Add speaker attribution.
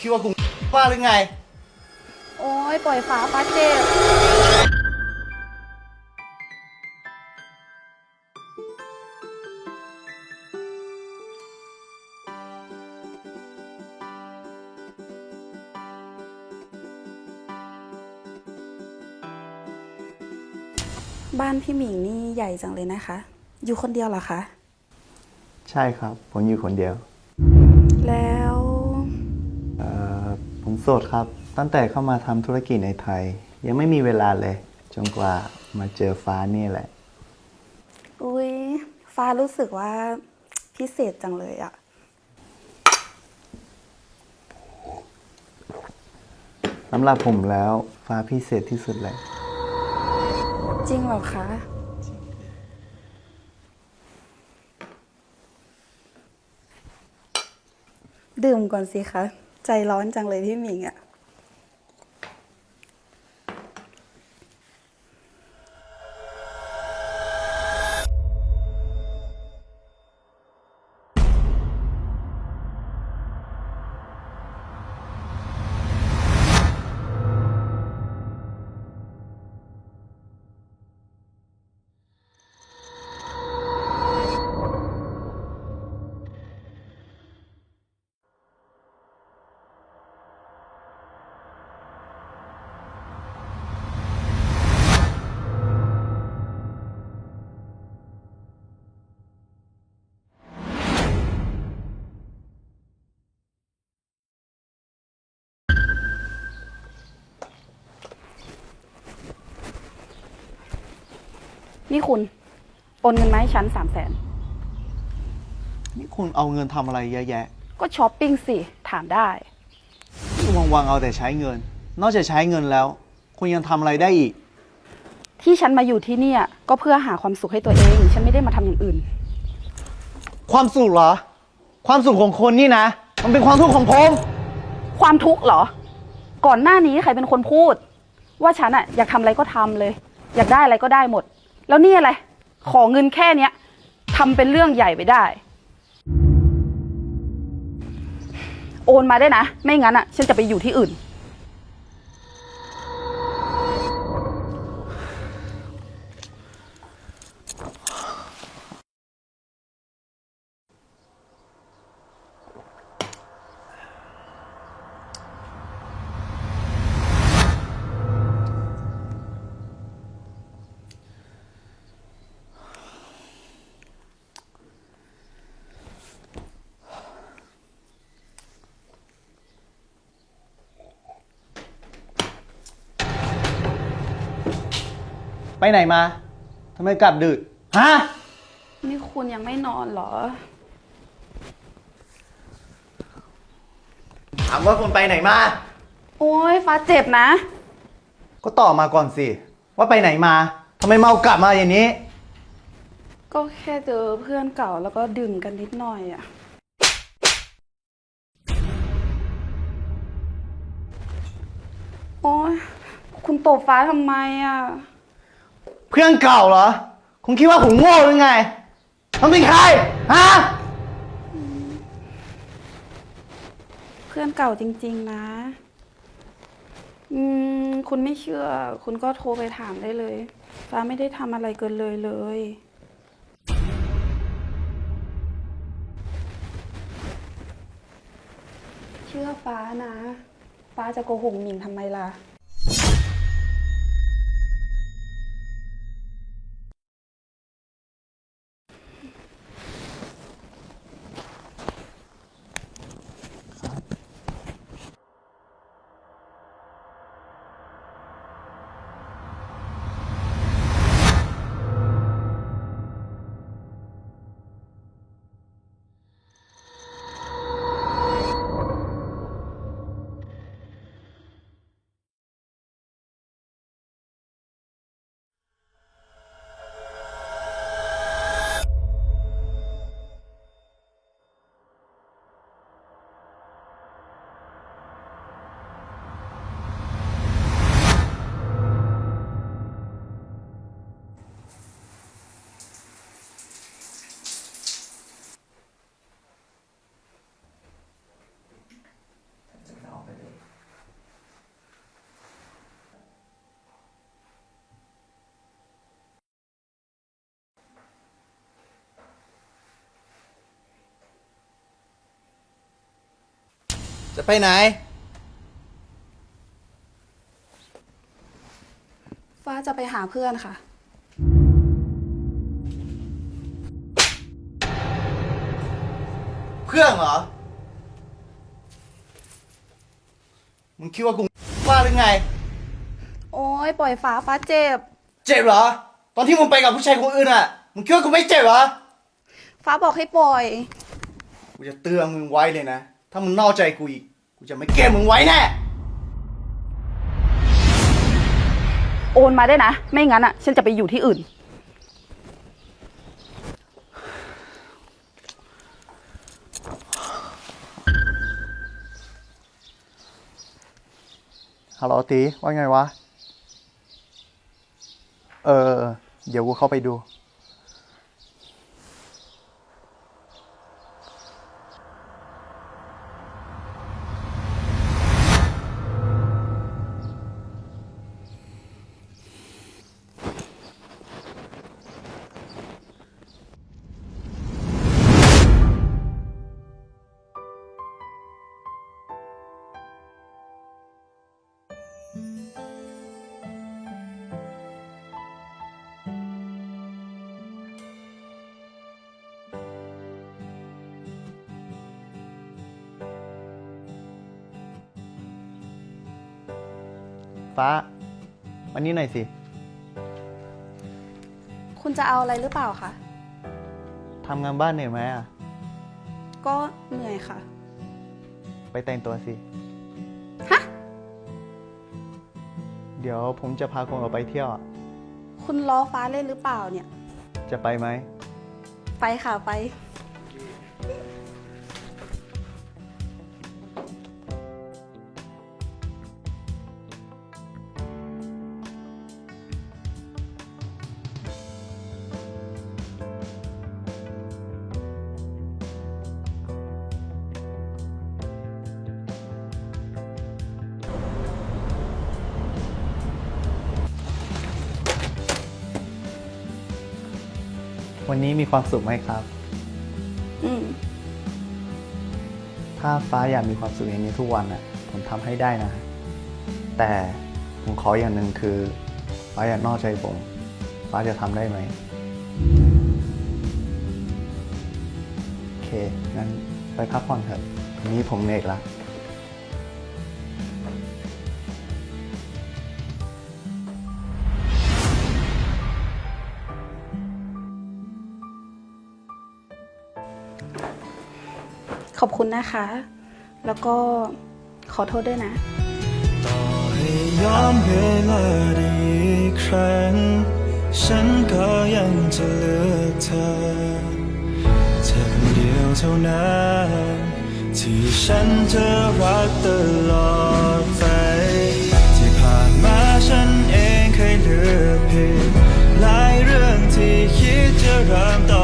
Speaker 1: คิดว่ากูบ้าหรือไง
Speaker 2: โอ้ยปล่อยฟ้าฟ้าเจ็บ บ้านพี่หมิงนี่ใหญ่จังเลยนะคะ อยู่คนเดียวเหรอคะ
Speaker 1: ใช่ครับ ผมอยู่คนเดียว
Speaker 2: แล้ว
Speaker 1: เอ่อผม โสดครับ ตั้งแต่เข้ามาทำธุรกิจในไทย ยังไม่มีเวลาเลย จนกว่ามาเจอฟ้านี่แหละ
Speaker 2: อุ้ยฟ้ารู้สึกว่าพิเศษจังเลยอะ
Speaker 1: สำหรับผมแล้วฟ้าพิเศษที่สุดเลย
Speaker 2: จริงเหรอคะ ดื่มก่อนสิคะ ใจร้อนจังเลยพี่หมิงอะ นี่คุณ โอนเงินมาให้ฉันสามแสน
Speaker 1: นี่คุณเอาเงินทำอะไรเยอะแยะ
Speaker 2: ก็ช้อปปิ้งสิ ถามได้
Speaker 1: วังๆเอาแต่ใช้เงิน นอกจากใช้เงินแล้ว คุณยังทำอะไรได้อีก
Speaker 2: ที่ฉันมาอยู่ที่เนี่ย ก็เพื่อหาความสุขให้ตัวเอง ฉันไม่ได้มาทำอย่างอื่น
Speaker 1: ความสุขเหรอ ความสุขของคนนี่นะ มันเป็นความทุกข์ของผม
Speaker 2: ความทุกข์เหรอ ก่อนหน้านี้ใครเป็นคนพูด ว่าฉันอะอยากทำอะไรก็ทำเลย อยากได้อะไรก็ได้หมด แล้วนี่อะไร ขอเงินแค่เนี้ยทำเป็นเรื่องใหญ่ไปได้ โอนมาได้นะ ไม่งั้นอะ ฉันจะไปอยู่ที่อื่น
Speaker 1: ไปไหนมาทำไมกลับดึกฮะ
Speaker 2: นี่คุณยังไม่นอนเหรอ
Speaker 1: ถามว่าคุณไปไหนมา
Speaker 2: โอ้ยฟ้าเจ็บนะ
Speaker 1: ก็ตอบมาก่อนสิ ว่าไปไหนมาทำไมเมากลับมาอย่างนี้
Speaker 2: ก็แค่เจอเพื่อนเก่าแล้วก็ดื่มกันนิดหน่อยอะโอ้ยคุณตบฟ้าทำไมอะ
Speaker 1: เพื่อนเก่าเหรอ คุณคิดว่าผมโง่หรือไงมันเป็นใคร ฮะ
Speaker 2: เพื่อนเก่าจริง ๆ นะ อืม คุณไม่เชื่อ คุณก็โทรไปถามได้เลย ฟ้าไม่ได้ทำอะไรเกินเลยเลย เชื่อฟ้านะ ฟ้าจะโกหกหมิงทำไมล่ะ
Speaker 1: จะไปไหน
Speaker 2: ฟ้าจะไปหาเพื่อนค่ะ
Speaker 1: เพื่อนเหรอ มึงคิดว่ากูบ้าหรือไง
Speaker 2: โอ้ยปล่อยฟ้าฟ้าเจ็บ
Speaker 1: เจ็บเหรอ ตอนที่มึงไปกับผู้ชายคนอื่นอะ มึงคิดว่ากูไม่เจ็บเหรอ
Speaker 2: ฟ้าบอกให้ปล่อย
Speaker 1: กูจะเตือนมึงไว้เลยนะ ถ้ามึงนอกใจกูอีก กูจะไม่เก็บมึงไว้แน่
Speaker 2: โอนมาได้นะ ไม่งั้นอะ ฉันจะไปอยู่ที่อื่น
Speaker 1: ฮัลโหลตีว่าไงวะ เออ เดี๋ยวกูเข้าไปดู ฟ้าวันนี้หน่อยสิ
Speaker 2: คุณจะเอาอะไรหรือเปล่าคะ
Speaker 1: ทำงานบ้านเหนื่อยไหมอะ
Speaker 2: ก็เหนื่อยค่ะ
Speaker 1: ไปแต่งตัวสิ
Speaker 2: ฮะ
Speaker 1: เดี๋ยวผมจะพาคนออกไปเที่ยวอะ
Speaker 2: คุณล้อฟ้าเล่นหรือเปล่าเนี่ย
Speaker 1: จะไปไหม
Speaker 2: ไปค่ะไป
Speaker 1: วันนี้มีความสุขไหมครับ
Speaker 2: อืม
Speaker 1: ถ้าฟ้าอยากมีความสุขอย่างนี้ทุกวันอะ ผมทำให้ได้นะ แต่ผมขออย่างหนึ่งคือ ฟ้าอยากนอกใจผม ฟ้าจะทำได้ไหมโอเคงั้นไปพักผ่อนเถอะวันนี้ผมเหนื่อยละ
Speaker 2: ขอบคุณนะคะ แล้วก็ขอโทษด้วยนะ
Speaker 3: ต่อให้ย้อนเวลาได้อีกครั้ง ฉันก็ยังจะเลือกเธอเธอคนเดียวเท่านั้นที่ฉันจะรักตลอดไปที่ผ่านมาฉันเองเคยเลือกผิดหลายเรื่องที่คิดจะริ่มต้น